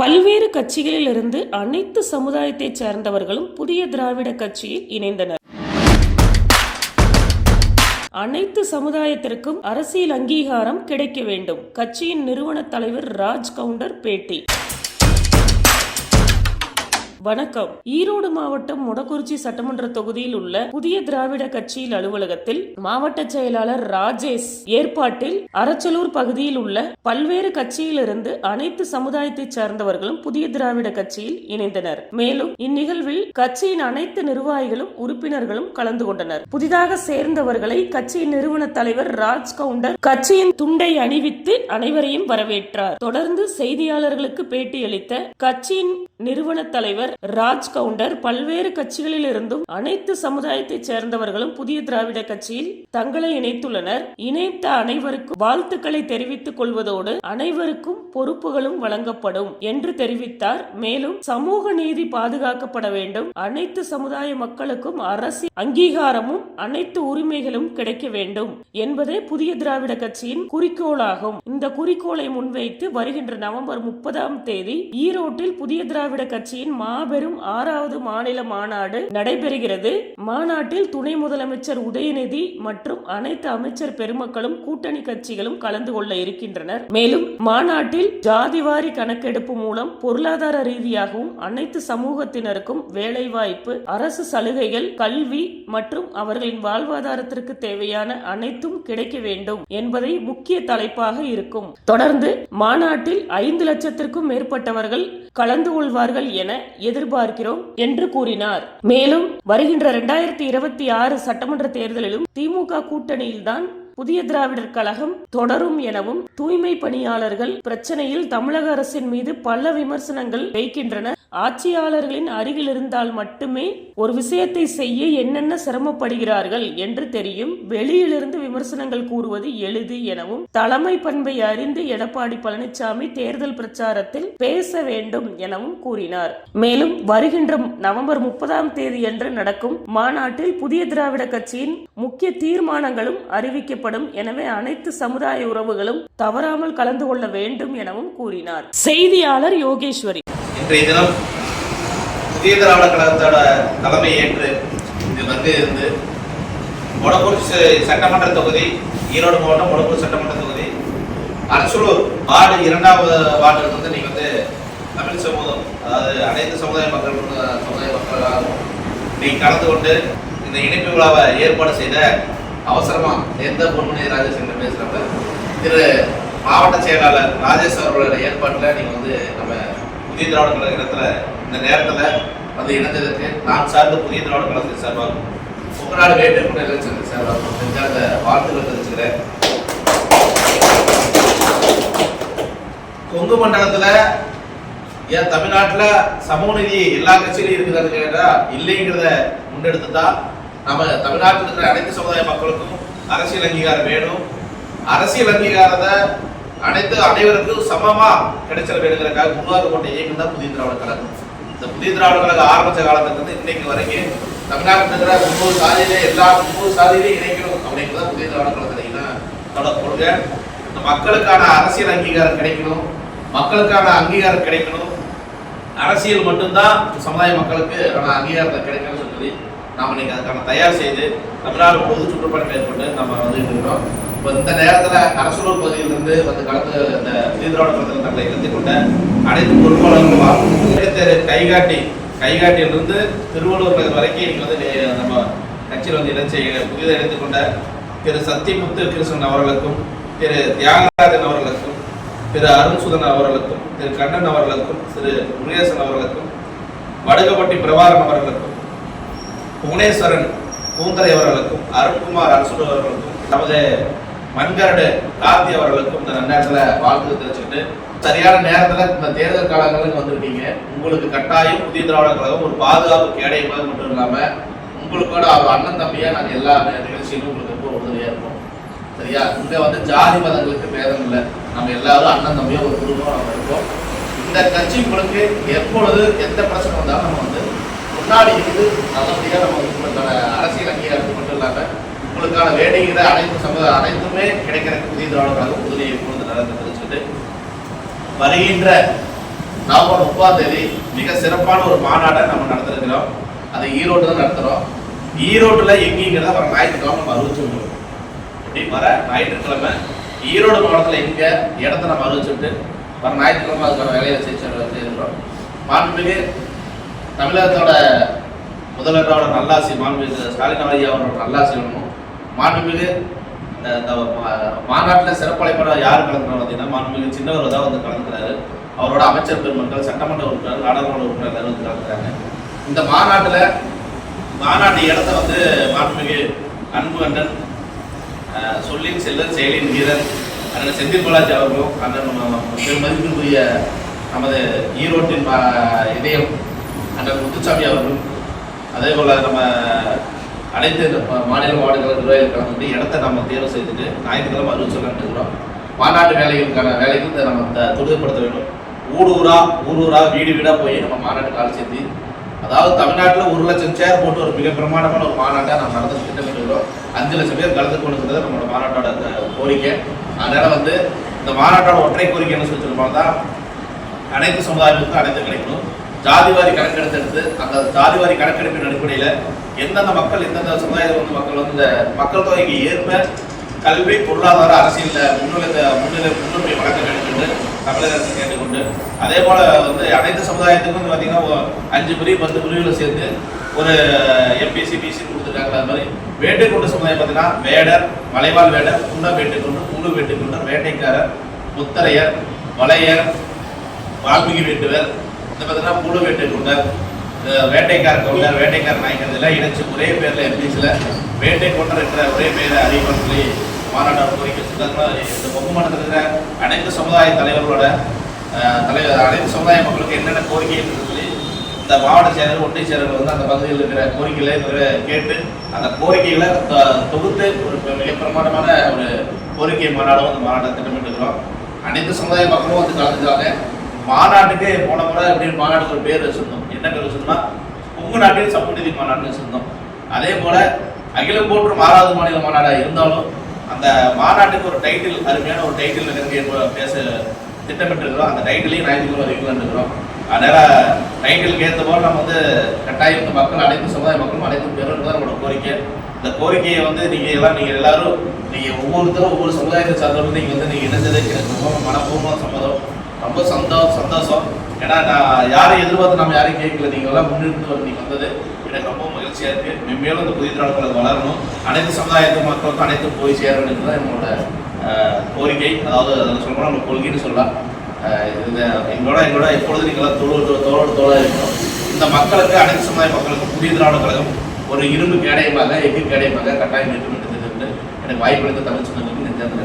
பல்வேறு கட்சிகளிலிருந்து அனைத்து சமுதாயத்தைச் சேர்ந்தவர்களும் புதிய திராவிட கட்சியில் இணைந்தனர். அனைத்து சமுதாயத்திற்கும் அரசியல் அங்கீகாரம் கிடைக்க வேண்டும். கட்சியின் நிறுவன தலைவர் ராஜ் கவுண்டர் பேட்டி. வணக்கம். ஈரோடு மாவட்டம் முடக்குறிச்சி சட்டமன்ற தொகுதியில் உள்ள புதிய திராவிட கட்சியில் அலுவலகத்தில் மாவட்ட செயலாளர் ராஜேஷ் ஏற்பாட்டில் அரச்சலூர் பகுதியில் உள்ள பல்வேறு கட்சியிலிருந்து அனைத்து சமுதாயத்தைச் சேர்ந்தவர்களும் புதிய திராவிட கட்சியில் இணைந்தனர். மேலும் இந்நிகழ்வில் கட்சியின் அனைத்து நிர்வாகிகளும் உறுப்பினர்களும் கலந்து கொண்டனர். புதிதாக சேர்ந்தவர்களை கட்சியின் நிறுவன தலைவர் ராஜ் கவுண்டர் கட்சியின் துண்டை அணிவித்து அனைவரையும் வரவேற்றார். தொடர்ந்து செய்தியாளர்களுக்கு பேட்டியளித்த கட்சியின் நிறுவன தலைவர் ராஜ் கவுண்டர் பல்வேறு கட்சிகளில் இருந்தும் அனைத்து சமுதாயத்தைச் சேர்ந்தவர்களும் புதிய திராவிட கட்சியில் தங்களை இணைத்துள்ளனர். இணைத்த அனைவருக்கும் வாழ்த்துக்களை தெரிவித்துக் கொள்வதோடு அனைவருக்கும் பொறுப்புகளும் வழங்கப்படும் என்று தெரிவித்தார். மேலும் சமூக நீதி பாதுகாக்கப்பட வேண்டும். அனைத்து சமுதாய மக்களுக்கும் அரசு அங்கீகாரமும் அனைத்து உரிமைகளும் கிடைக்க வேண்டும் என்பதே புதிய திராவிட கட்சியின் குறிக்கோளாகும். இந்த குறிக்கோளை முன்வைத்து வருகின்ற நவம்பர் முப்பதாம் தேதி ஈரோட்டில் புதிய திராவிட கட்சியின் மாபெரும் ஆறாவது மாநில மாநாடு நடைபெறுகிறது. மாநாட்டில் துணை முதலமைச்சர் உதயநிதி மற்றும் அனைத்து அமைச்சர் பெருமக்களும் கூட்டணி கட்சிகளும் கலந்து கொள்ள இருக்கின்றனர். மேலும் மாநாட்டில் ஜாதிவாரி கணக்கெடுப்பு மூலம் பொருளாதார ரீதியாகவும் அனைத்து சமூகத்தினருக்கும் வேலைவாய்ப்பு அரசு சலுகைகள் கல்வி மற்றும் அவர்களின் வாழ்வாதாரத்திற்கு தேவையான அனைத்தும் கிடைக்க வேண்டும் என்பதை முக்கிய தலைப்பாக இருக்கும். தொடர்ந்து மாநாட்டில் ஐந்து லட்சத்திற்கும் மேற்பட்டவர்கள் கலந்து கொள்வார்கள் என எதிர்பார்க்கிறோம் என்று கூறினார். மேலும் வருகின்ற இரண்டாயிரத்தி இருபத்தி ஆறு சட்டமன்ற தேர்தலிலும் திமுக கூட்டணியில்தான் புதிய திராவிடர் கழகம் தொடரும் எனவும் தூய்மை பணியாளர்கள் பிரச்சனையில் தமிழக அரசின் மீது பல விமர்சனங்கள் வைக்கின்றன ஆட்சியாளர்களின் அருகில் இருந்தால் மட்டுமே ஒரு விஷயத்தை செய்ய என்னென்ன சிரமப்படுகிறார்கள் என்று தெரியும். வெளியிலிருந்து விமர்சனங்கள் கூறுவது எளிது எனவும் தலைமை பண்பை அறிந்து எடப்பாடி பழனிசாமி தேர்தல் பிரச்சாரத்தில் பேச வேண்டும் எனவும் கூறினார். மேலும் வருகின்ற நவம்பர் முப்பதாம் தேதி என்று நடக்கும் மாநாட்டில் புதிய திராவிட கட்சியின் முக்கிய தீர்மானங்களும் அறிவிக்கப்படும் எனவே அனைத்து சமுதாய உறவுகளும் தவறாமல் கலந்து கொள்ள வேண்டும் எனவும் கூறினார். செய்தியாளர் யோகேஸ்வரி. இன்றைய தினம் புதிய திராவிட கழகத்தோட தலைமை ஏற்று இங்கு வந்து இருந்து மொடக்குறிச்சி சட்டமன்ற தொகுதி ஈரோடு மாவட்டம் உடம்பூர் சட்டமன்ற தொகுதி அரசூர் வார்டு இரண்டாவது வார்டில் வந்து நீங்க வந்து தமிழ் சமூகம் அதாவது அனைத்து சமுதாய மக்கள் சமுதாய மக்களாகவும் நீங்கள் கலந்து கொண்டு இந்த இணைப்பு விழாவை ஏற்பாடு செய்த அவசரமா எந்த பொன்முனை ராஜேஷ் பேசுறாங்க திரு மாவட்ட செயலாளர் ராஜேஷ் அவர்களோட ஏற்பாட்டில் நீங்கள் வந்து நம்ம புதிய திராவிட கழக இடத்துல இந்த நேரத்தில் வந்து இணைந்ததற்கு நான் சார்ந்த புதிய திராவிட கழகத்தின் சார்பாக உங்களோட வேண்டுகோள் இளைஞர்கள் சார்பாக அந்த வாழ்த்துக்கள் தெரிவிச்சுக்கிறேன். கொங்கு மண்டலத்துல ஏன் தமிழ்நாட்டுல சமூக நீதி எல்லா கட்சியிலும் இருக்குதான்னு கேட்டா இல்லைங்கிறத முன்னெடுத்து தான் நம்ம தமிழ்நாட்டில் இருக்கிற அனைத்து சமுதாய மக்களுக்கும் அரசியல் அங்கீகாரம் வேணும். அரசியல் அங்கீகாரத்தை அனைத்து அனைவருக்கும் சமமா கிடைச்சல் உருவாக்க கொண்ட இயக்கம் தான் புதிய திராவிட கழகம். இந்த புதிய திராவிட கழகம் ஆரம்பிச்ச காலத்துல இன்னைக்கு வரைக்கும் தமிழ்நாட்டில் இருக்கிற முன்னூறு சாதியிலே எல்லா முன்னூறு சாதியிலையும் இணைக்கணும் அப்படிங்கிறது தான் புதிய திராவிட கழகத்துல கொள்கை இந்த மக்களுக்கான அரசியல் அங்கீகாரம் கிடைக்கணும். மக்களுக்கான அங்கீகாரம் கிடைக்கணும். அரசியல் மட்டும்தான் சமுதாய மக்களுக்கு அங்கீகாரத்தை கிடைக்கணும்னு சொல்லி நாம இன்னைக்கு அதுக்கான தயார் செய்து தமிழ்நாடு பொது சுற்றுப்பயணம் மேற்கொண்டு நம்ம வந்து இருக்கிறோம். இப்போ இந்த நேரத்தில் அரசலூர் பகுதியிலிருந்து வந்து கலந்து இந்த புதிய திராவிட தங்களை இணைத்துக் கொண்ட அனைத்து பொறுப்பாளர்களும் கைகாட்டி கைகாட்டியிலிருந்து திருவள்ளூர் நகர் வரைக்கும் இன்னைக்கு வந்து நம்ம கட்சியில் வந்து இணைச்சி புதிதாக இணைத்துக் கொண்ட திரு சத்தியமுத்து கிருஷ்ணன் அவர்களுக்கும் திரு தியாகராஜன் அவர்களுக்கும் திரு அருண்சுதன் அவர்களுக்கும் திரு கண்ணன் அவர்களுக்கும் திரு முருகேசன் அவர்களுக்கும் வடுகப்பட்டி பிரபாகரன் அவர்களுக்கும் புவனேஸ்வரன் பூந்தரை அவர்களுக்கும் அருண்குமார் அரசு அவர்களுக்கும் நமது மண்கரடு கார்த்தி அவர்களுக்கும் இந்த நேரத்தில் வாழ்த்து தெரிவிச்சுட்டு சரியான நேரத்தில் இந்த தேர்தல் காலங்களுக்கு வந்திருக்கீங்க. உங்களுக்கு கட்டாயம் புதிய திராவிட கழகம் ஒரு பாதுகாப்பு கேடயமாக மட்டும் இல்லாமல் உங்களுக்கோட அவர் அண்ணன் தம்பியா நாங்கள் எல்லா நிகழ்ச்சியிலும் உங்களுக்கு ரொம்ப உறுதுணையாக இருப்போம். சரியா? இங்கே வந்து ஜாதி மதங்களுக்கு பேதம் இல்லை. நம்ம எல்லாரும் அண்ணன் தம்பியா ஒரு குடும்பம் நம்ம இருக்கோம். இந்த கட்சி உங்களுக்கு எப்பொழுது எந்த பிரச்சனை வந்தாலும் நம்ம வந்து முன்னாடி இருந்து நல்லபடியாக நம்ம வந்து உங்களுக்கான அரசியல் அங்கீகாரத்துக்கு மட்டும் இல்லாமல் உங்களுக்கான வேண்டிகிற அனைத்து சம அனைத்துமே கிடைக்கிற புதிய திராவிட கழகம் உறுதுணையை கொண்டு நடந்து தெரிஞ்சுட்டு வருகின்ற நவம்பர் முப்பதாம் தேதி மிக சிறப்பான ஒரு மாநாடை நம்ம நடத்திருக்கிறோம். அதை ஈரோடு தான் நடத்துகிறோம் ஈரோட்டில் எங்கேங்கிறத வர ஞாயிற்றுக்கிழமை நம்ம அறிவிச்சுருக்கோம் இப்படி வர ஞாயிற்றுக்கிழமை ஈரோடு மாவட்டத்தில் எங்கே இடத்த நம்ம அறிவிச்சுட்டு வர ஞாயிற்றுக்கிழமை அதுக்கான வேலையை செஞ்சு செய்கிறோம் மாண்புமிகு தமிழகத்தோட முதல்வரோட நல்லாசி மாண்புமிகு ஸ்டாலின் ஐயா அவரோட நல்லாசி வேணும் மாண்புமிகு இந்த இந்த சிறப்பழைப்பாளர் யார் கலந்துக்கிறாங்க பார்த்தீங்கன்னா மாண்புமிகு சின்னவர் தான் வந்து கலந்துக்கிறாரு. அவரோட அமைச்சர் பெருமக்கள் சட்டமன்ற உறுப்பினர் நாடாளுமன்ற உறுப்பினர் எல்லாரும் வந்து கலந்துக்கிறாங்க. இந்த மாநாட்டில் மாநாட்டு இடத்த வந்து மாண்புமிகு அன்பு கண்டன் சொல்லின் செல்லன் செயலின் வீரர் அண்ணன் செந்தில் பாலாஜி அவர்களும் அண்ணன் நம்ம பெருமதிப்பிற்குரிய நமது ஈரோட்டின் மா- இதயம் அண்ணன் முத்துசாமி அவர்களும் அதே போல் நம்ம அனைத்து மாநில மாவட்டங்கள் நிர்வாகிகள் கலந்து இடத்தை நம்ம தேர்வு செய்துட்டு ஞாயிற்றுக்கிழமை அறிவிச்சலான்னு இருக்கிறோம். மாநாட்டு வேலைகளுக்கான வேலைகள் இதை நம்ம த- துரிதப்படுத்த வேண்டும். ஊடூரா ஊரூரா வீடு வீடாக போய் நம்ம மாநாட்டுக்கு ஆள் சேர்த்து அதாவது தமிழ்நாட்டில் ஒரு லட்சம் சேர் போட்டு ஒரு மிக பிரமாண்டமான ஒரு மாநாட்டை நம்ம நடந்து திட்டமிட்டுக்கிறோம் அஞ்சு லட்சம் பேர் கலந்து கொண்டுங்கிறது நம்மளோட மாநாட்டோட கோரிக்கை. அதனால வந்து இந்த மாநாட்டோட ஒற்றை கோரிக்கை என்ன சொல்லி சொல்லுவாங்க அனைத்து சமுதாயத்துக்கும் அனைத்து கிடைக்கணும் ஜாதிவாரி கணக்கெடுத்து எடுத்து அந்த ஜாதிவாரி கணக்கெடுப்பின் அடிப்படையில் எந்தெந்த மக்கள் எந்தெந்த சமுதாயத்தில் வந்து மக்கள் வந்து இந்த மக்கள் தொகைக்கு ஏற்ப கல்வி பொருளாதார அரசியலில் முன்னிலை முன்னிலை முன்னுரிமை வழங்க வேண்டும் தமிழக அரசு கேட்டுக்கொண்டு அதே போல வந்து அனைத்து சமுதாயத்துக்கும் வந்து பார்த்தீங்கன்னா அஞ்சு பிரிவு பத்து பிரிவுகளை சேர்த்து ஒரு எம்பிசி பிசி கொடுத்துருக்காங்க. அது மாதிரி வேட்டைக்கொண்டு சமுதாயம் பார்த்தீங்கன்னா வேடர் மலைவாழ் வேடர் குண்ட வேட்டைக்கொண்டு குழு வேட்டைக்கொண்டு வேட்டைக்காரர் முத்தரையர் வளையர் வால்மீகி வேட்டுவர் இந்த பார்த்தீங்கன்னா புழு வேட்டை கொண்டார் வேட்டைக்கார கவுண்டர் வேட்டைக்கார நாயக்கர் இதெல்லாம் இணைச்சு ஒரே பேரில் எம்பிசியில் வேட்டை கொண்டர் என்ற ஒரே பேரை அறிவிக்கணும்னு சொல்லி மாநாட்டோட கோரிக்கை வச்சிருக்காங்க. இந்த பொதுமண்டலத்தில் இருக்கிற அனைத்து சமுதாய தலைவர்களோட தலைவர் அனைத்து சமுதாய மக்களுக்கு என்னென்ன கோரிக்கை சொல்லி இந்த மாவட்ட செயலர் ஒன்றிய செயலர்கள் வந்து அந்த பகுதியில் இருக்கிற கோரிக்கைகளை கேட்டு அந்த கோரிக்கைகளை தொகுத்து ஒரு மிக பிரமாண்டமான ஒரு கோரிக்கை மாநாடும் அந்த மாநாட்டை திட்டமிட்டுக்கிறோம் அனைத்து சமுதாய மக்களும் வந்து கலந்துக்கிறாங்க. மாநாட்டுக்கு போன முறை அப்படின்னு மாநாட்டுக்கு ஒரு பேர் வச்சிருந்தோம். என்ன பேர் வச்சிருந்தோம் கொங்கு நாட்டில் சமூகநீதி மாநாடுன்னு வச்சிருந்தோம். அதே போல அகிலம் போற்றும் மாறாத மாநில மாநாடாக இருந்தாலும் அந்த மாநாட்டுக்கு ஒரு டைட்டில் அருமையான ஒரு டைட்டில் நிகழ்ச்சி பேச திட்டமிட்டிருக்கிறோம். அந்த டைட்டிலையும் ஞாயிற்றுக்கிழமை அறிவிக்கலாம்னு இருக்கிறோம் அதனால டைட்டிலுக்கு ஏற்ற போல நம்ம வந்து கட்டாயம் இந்த மக்கள் அனைத்து சமுதாய மக்களும் அனைத்து பேரும் தான் நம்மளோட கோரிக்கை. இந்த கோரிக்கையை வந்து நீங்க எல்லாம் நீங்க எல்லாரும் நீங்க ஒவ்வொருத்தரும் ஒவ்வொரு சமுதாயத்தை சார்ந்தவர்கள் நீங்க வந்து நீங்க இணைஞ்சது. எனக்கு ரொம்ப மனப்பூர்வமான சம்மதம். ரொம்ப சந்தோஷம் சந்தோஷம். ஏன்னா நான் யாரையும் எதிர்பார்த்து நம்ம யாரையும் கேட்கல. நீங்க எல்லாம் முன்னிருந்து வந்து வந்தது எனக்கு ரொம்ப மகிழ்ச்சியா இருக்கு. மென்மேலும் இந்த புதிய திராவிட வளரணும். அனைத்து சமுதாயத்து மக்களுக்கும் அனைத்தும் போய் சேரணும் தான் என்னோட கோரிக்கை. அதாவது அதில் சொல்லணும் நம்ம கொள்கைன்னு சொல்லலாம். இது எங்களோட எங்களோட எப்பொழுது நீங்களாம் தோளோடு தோளோடு தோளாக இருக்கணும். இந்த மக்களுக்கு அனைத்து சமுதாய மக்களுக்கும் புதிய திராவிட கழகம் ஒரு இரும்பு கேடயமாக எஃகு கேடயமாக கட்டாயம் நிற்கும் என்று தெரிந்து எனக்கு வாய்ப்பு அளித்த தமிழ் சொந்தங்களுக்கு நெஞ்சாந்து